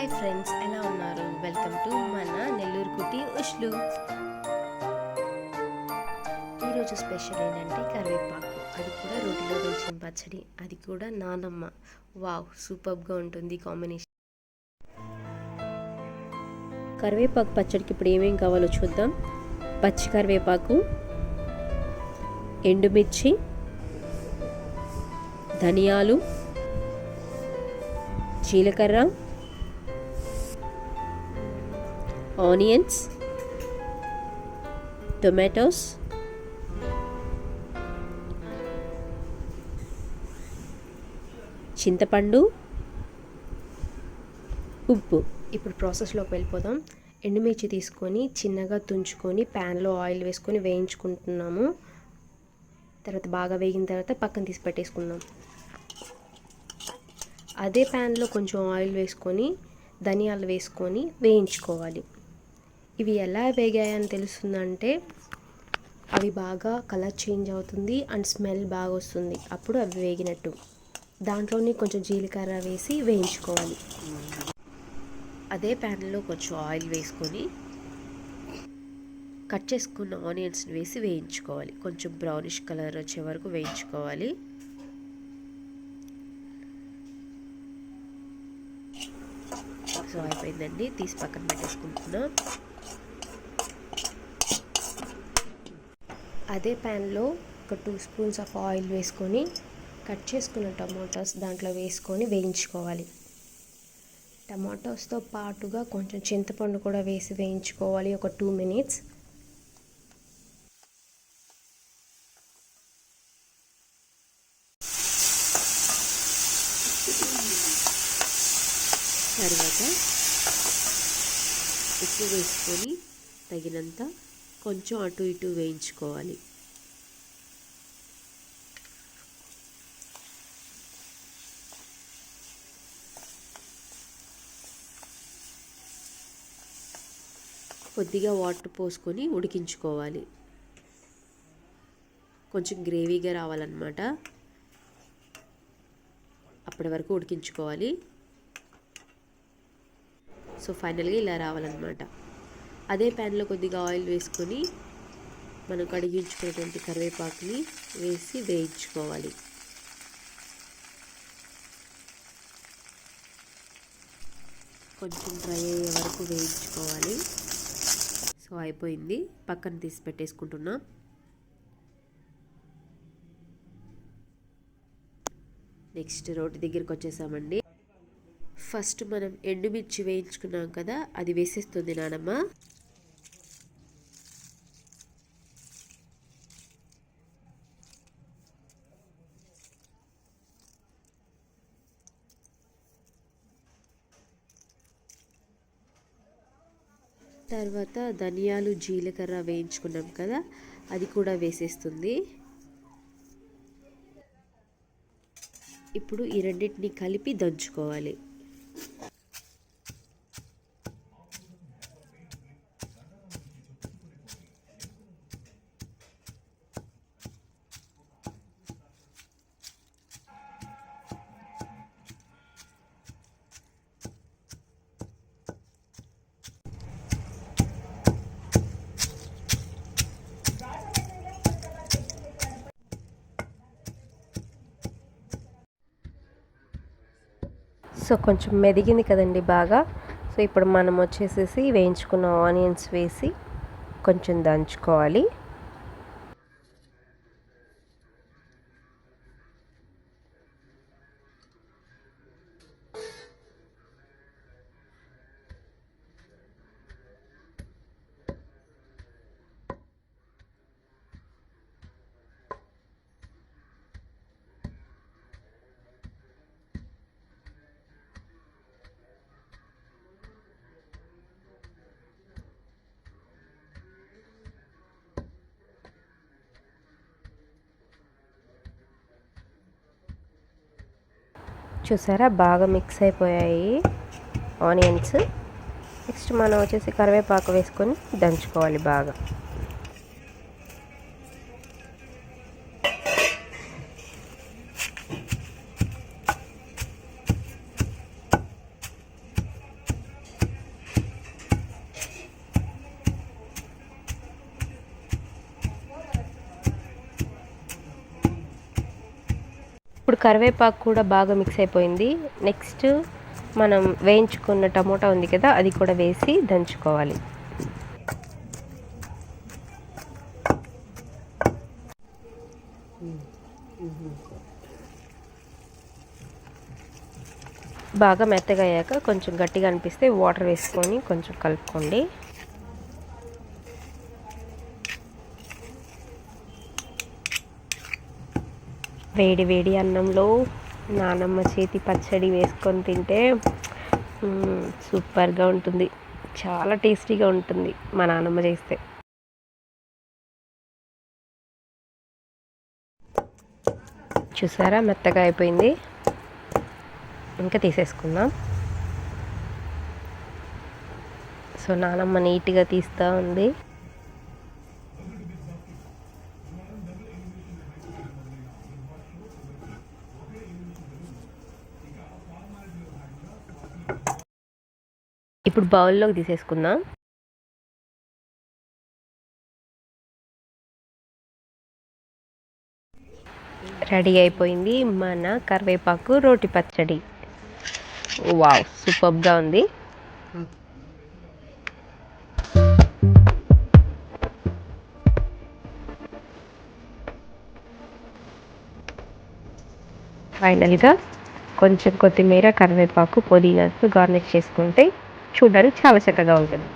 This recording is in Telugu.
హాయ్ ఫ్రెండ్స్ ఎలా ఉన్నారు? వెల్కమ్ టు మన నెల్లూరు కుటి ఉష్లు. ఈరోజు స్పెషల్ ఏంటంటే కరివేపాకు. అది కూడా రోటిలో దంచిన పచ్చడి. అది కూడా నానమ్మ. వావ్ సూపర్గా ఉంటుంది కాంబినేషన్. కరివేపాకు పచ్చడికి ఇప్పుడు ఏమేమి కావాలో చూద్దాం. పచ్చి కరివేపాకు ఎండుమిర్చి ధనియాలు జీలకర్ర ఆనియన్స్ టొమాటోస్ చింతపండు ఉప్పు. ఇప్పుడు ప్రాసెస్లోకి వెళ్ళిపోదాం. ఎండుమిర్చి తీసుకొని చిన్నగా తుంచుకొని ప్యాన్లో ఆయిల్ వేసుకొని వేయించుకుంటున్నాము. తర్వాత బాగా వేగిన తర్వాత పక్కన తీసి పెట్టేసుకుందాం. అదే ప్యాన్లో కొంచెం ఆయిల్ వేసుకొని ధనియాలు వేసుకొని వేయించుకోవాలి. ఇవి ఎలా వేగాయని తెలుస్తుందంటే అవి బాగా కలర్ చేంజ్ అవుతుంది అండ్ స్మెల్ బాగా వస్తుంది. అప్పుడు అవి వేగినట్టు. దాంట్లోనే కొంచెం జీలకర్ర వేసి వేయించుకోవాలి. అదే ప్యాన్లో కొంచెం ఆయిల్ వేసుకొని కట్ చేసుకున్న ఆనియన్స్ వేసి వేయించుకోవాలి. కొంచెం బ్రౌనిష్ కలర్ వచ్చే వరకు వేయించుకోవాలి. సో అయిపోయిందండి. తీసి పక్కన పెట్టేసుకుంటున్నాం. అదే ప్యాన్లో ఒక టూ స్పూన్స్ ఆఫ్ ఆయిల్ వేసుకొని కట్ చేసుకున్న టమాటోస్ దాంట్లో వేసుకొని వేయించుకోవాలి. టమాటోస్తో పాటుగా కొంచెం చింతపండు కూడా వేసి వేయించుకోవాలి ఒక టూ మినిట్స్. తర్వాత ఉప్పు వేసుకొని తగినంత కొంచెం అటు ఇటు వేయించుకోవాలి. కొద్దిగా వాటర్ పోసుకొని ఉడికించుకోవాలి. కొంచెం గ్రేవీగా రావాలన్నమాట. అప్పటి వరకు ఉడికించుకోవాలి. సో ఫైనల్గా ఇలా రావాలన్నమాట. అదే ప్యాన్లో కొద్దిగా ఆయిల్ వేసుకొని మనం కడిగించుకున్నటువంటి కరివేపాకుని వేసి వేయించుకోవాలి. కొంచెం డ్రై అయ్యే వరకు వేయించుకోవాలి. సో అయిపోయింది. పక్కన తీసి పెట్టేసుకుంటున్నా. నెక్స్ట్ రోటి దగ్గరికి వచ్చేసామండి. ఫస్ట్ మనం ఎండుమిర్చి వేయించుకున్నాం కదా అది వేసేస్తుంది నానమ్మ. తర్వాత ధనియాలు జీలకర్ర వేయించుకున్నాం కదా అది కూడా వేసేస్తుంది. ఇప్పుడు ఈ రెండింటిని కలిపి దంచుకోవాలి. సో కొంచెం మెదిగింది కదండి బాగా. సో ఇప్పుడు మనం వచ్చేసేసి వేయించుకున్న ఆనియన్స్ వేసి కొంచెం దంచుకోవాలి. చూసారా? బాగా మిక్స్ అయిపోయాయి ఆనియన్స్ నెక్స్ట్ మనం వచ్చేసి కరివేపాకు వేసుకొని దంచుకోవాలి బాగా. ఇప్పుడు కరివేపాకు కూడా బాగా మిక్స్ అయిపోయింది. నెక్స్ట్ మనం వేయించుకున్న టమోటా ఉంది కదా అది కూడా వేసి దంచుకోవాలి. బాగా మెత్తగా అయ్యాక కొంచెం గట్టిగా అనిపిస్తే వాటర్ వేసుకొని కొంచెం కలుపుకోండి. వేడి వేడి అన్నంలో నానమ్మ చేతి పచ్చడి వేసుకొని తింటే సూపర్గా ఉంటుంది. చాలా టేస్టీగా ఉంటుంది మా నానమ్మ చేస్తే. చూసారా? మెత్తగా అయిపోయింది. ఇంకా తీసేసుకుందాం. సో నానమ్మ నీట్గా తీస్తూ ఉంది. ఇప్పుడు బౌల్లోకి తీసేసుకుందాం. రెడీ అయిపోయింది మన కరివేపాకు రోటి పచ్చడి. వావ్ సూపర్గా ఉంది. ఫైనల్గా కొంచెం కొత్తిమీర కరివేపాకు పుదీనాతో గార్నిష్ చేసుకుంటే చూడడానికి చాలా చక్కగా ఉంటుంది.